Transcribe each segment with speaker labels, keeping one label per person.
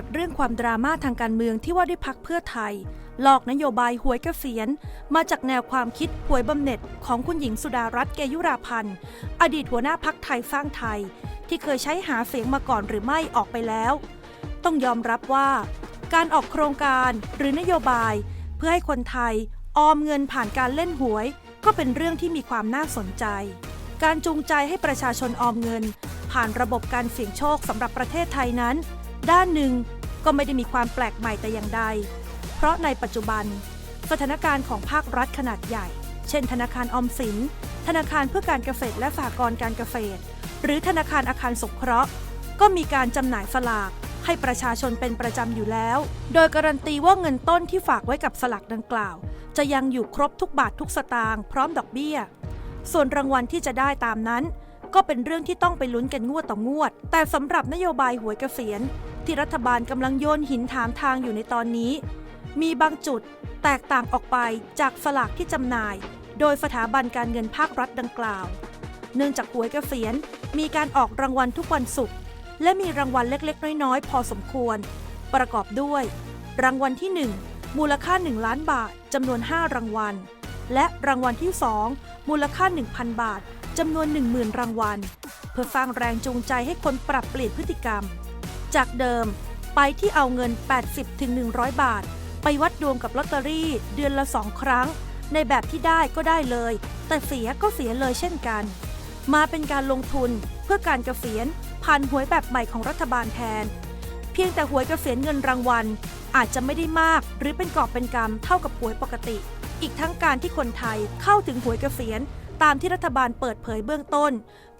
Speaker 1: ตัดเรื่องความดราม่าทางการเมืองที่ว่าด้วยพักเพื่อไทย หลอกนโยบายหวยเกษียณ มาจากแนวความคิดหวยบำเหน็จของคุณหญิงสุดารัตน์เกยุราพันธ์ อดีตหัวหน้าพักไทยสร้างไทย ที่เคยใช้หาเสียงมาก่อนหรือไม่ออกไปแล้ว ต้องยอมรับว่า การออกโครงการหรือนโยบาย เพื่อให้คนไทยออมเงินผ่านการเล่นหวย ก็เป็นเรื่องที่มีความน่าสนใจ การจูงใจให้ประชาชนออมเงิน ผ่านระบบการเสี่ยงโชคสำหรับประเทศไทยนั้น ด้านหนึ่งก็ไม่ได้มีความแปลกใหม่แต่อย่างใด เพราะในปัจจุบัน สถานการณ์ของภาครัฐขนาดใหญ่ เช่น ธนาคารออมสิน ธนาคารเพื่อการเกษตรและสหกรณ์การเกษตร หรือธนาคารอาคารสงเคราะห์ ก็มีการจำหน่ายสลากให้ประชาชนเป็นประจำอยู่แล้ว โดยการันตีว่าเงินต้นที่ฝากไว้กับสลากดังกล่าว จะยังอยู่ครบทุกบาททุกสตางค์พร้อมดอกเบี้ย ส่วนรางวัลที่จะได้ตามนั้น ก็เป็นเรื่องที่ต้องไปลุ้นกันงวดต่องวด แต่สำหรับนโยบายหวยเกษียณ ที่รัฐบาลกำลังโยนหินถามทางอยู่ในตอนนี้ มีบางจุดแตกต่างออกไปจากสลากที่จำหน่าย โดยสถาบันการเงินภาครัฐดังกล่าว เนื่องจากหวยเกษียณมีการออกรางวัลทุกวันศุกร์และมีรางวัลเล็กๆ น้อยๆ พอสมควร ประกอบด้วย รางวัลที่ 1 มูลค่า 1 ล้านบาทจำนวน 5 รางวัล และรางวัลที่ 2 มูลค่า 1,000 บาทจำนวน 10,000 รางวัล เพื่อสร้างแรงจูงใจให้คนปรับเปลี่ยนพฤติกรรม จากเดิมไปที่เอาเงิน 80-100 บาท ไปวัดดวงกับลอตเตอรี่เดือนละ2ครั้ง ในแบบที่ได้ก็ได้เลย แต่เสียก็เสียเลยเช่นกัน มาเป็นการลงทุนเพื่อการเกษียณผ่านหวยแบบใหม่ของรัฐบาลแทน เพียงแต่หวยเกษียณเงินรางวัล อาจจะไม่ได้มากหรือเป็นกอบเป็นกำเท่ากับหวยปกติ อีกทั้งการที่คนไทยเข้าถึงหวยเกษียณตามที่รัฐบาลเปิดเผยเบื้องต้น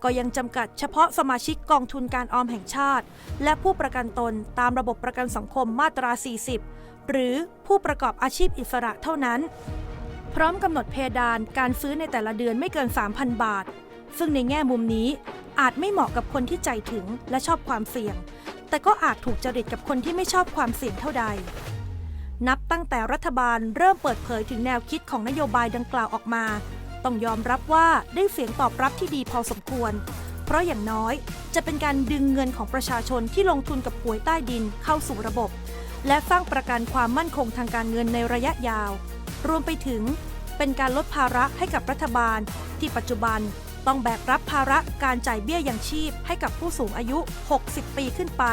Speaker 1: ก็ยังจำกัดเฉพาะสมาชิกกองทุนการออมแห่งชาติ และผู้ประกันตนตามระบบประกันสังคมมาตรา 40 หรือผู้ประกอบอาชีพอิสระเท่านั้น พร้อมกำหนดเพดานการซื้อในแต่ละเดือนไม่เกิน 3,000 บาท ซึ่งในแง่มุมนี้อาจไม่เหมาะกับคนที่ใจถึงและชอบความเสี่ยง แต่ก็อาจถูกจริตกับคนที่ไม่ชอบความเสี่ยงเท่าใด นับตั้งแต่รัฐบาลเริ่มเปิดเผยถึงแนวคิดของนโยบายดังกล่าวออกมา ต้องยอมรับว่าได้เสียงตอบรับที่ดีพอสมควร เพราะอย่างน้อยจะเป็นการดึงเงินของประชาชนที่ลงทุนกับหวยใต้ดินเข้าสู่ระบบ และสร้างประกันความมั่นคงทางการเงินในระยะยาว รวมไปถึง เป็นการลดภาระให้กับรัฐบาล ที่ปัจจุบันต้องแบกรับภาระการจ่ายเบี้ยยังชีพให้กับผู้สูงอายุ 60 ปีขึ้นไป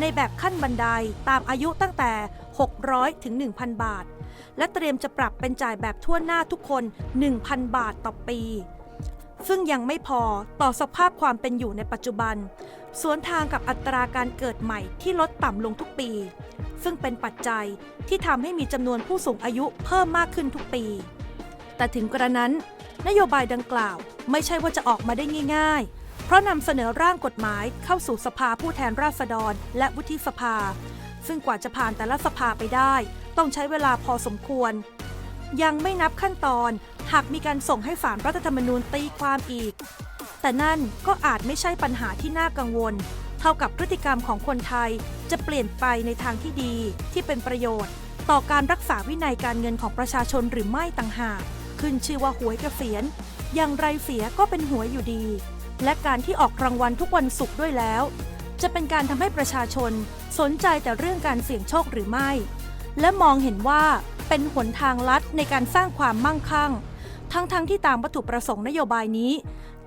Speaker 1: ในแบบขั้นบันไดตามอายุตั้งแต่ 600 ถึง 1,000 บาท และเตรียมจะปรับเป็นจ่ายแบบทั่วหน้าทุกคน 1,000 บาทต่อปี ซึ่งยังไม่พอต่อสภาพความเป็นอยู่ในปัจจุบัน สวนทางกับอัตราการเกิดใหม่ที่ลดต่ำลงทุกปี ซึ่งเป็นปัจจัยที่ทำให้มีจำนวนผู้สูงอายุเพิ่มมากขึ้นทุกปี แต่ถึงกระนั้น นโยบายดังกล่าวไม่ใช่ว่าจะออกมาได้ง่าย ๆ เพราะนำเสนอร่างกฎหมายเข้าสู่สภาผู้แทนราษฎร และวุฒิสภา ซึ่งกว่าจะผ่านแต่ละสภาไปได้ ต้องใช้เวลาพอสมควร ยังไม่นับขั้นตอน หากมีการส่งให้ศาลรัฐธรรมนูญตีความอีก แต่นั่นก็อาจไม่ใช่ปัญหาที่น่ากังวล เท่ากับพฤติกรรมของคนไทยจะเปลี่ยนไปในทางที่ดีที่เป็นประโยชน์ ต่อการรักษาวินัยการเงินของประชาชนหรือไม่ต่างหาก ขึ้นชื่อว่าหวยกระเกษียณอย่างไรเสียก็เป็นหวยอยู่ดี และการที่ออกรางวัลทุกวันศุกร์ด้วยแล้ว จะเป็นการทำให้ประชาชนสนใจแต่เรื่องการเสี่ยงโชคหรือไม่ และมองเห็นว่าเป็นหนทางลัดในการสร้างความมั่งคั่ง ทั้งๆทที่ตามวัตถุประสงค์นโยบายนี้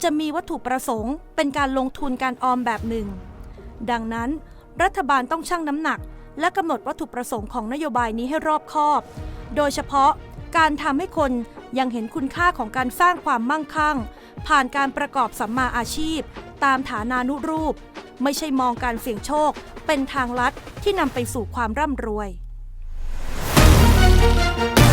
Speaker 1: จะมีวัตถุประสงค์ เป็นการลงทุนการออมแบบหนึ่ง ดังนั้น รัฐบาลต้องชั่งน้ำหนัก และกำหนดวัตถุประสงค์ของนโยบายนี้ให้รอบคอบ โดยเฉพาะการทำให้คนยังเห็นคุณค่าของการสร้างความมั่งคั่ง ผ่านการประกอบสัมมาอาชีพ ตามฐานานุรูป ไม่ใช่มองการเสี่ยงโชค เป็นทางลัดที่นำไปสู่ความร่ำรวย Música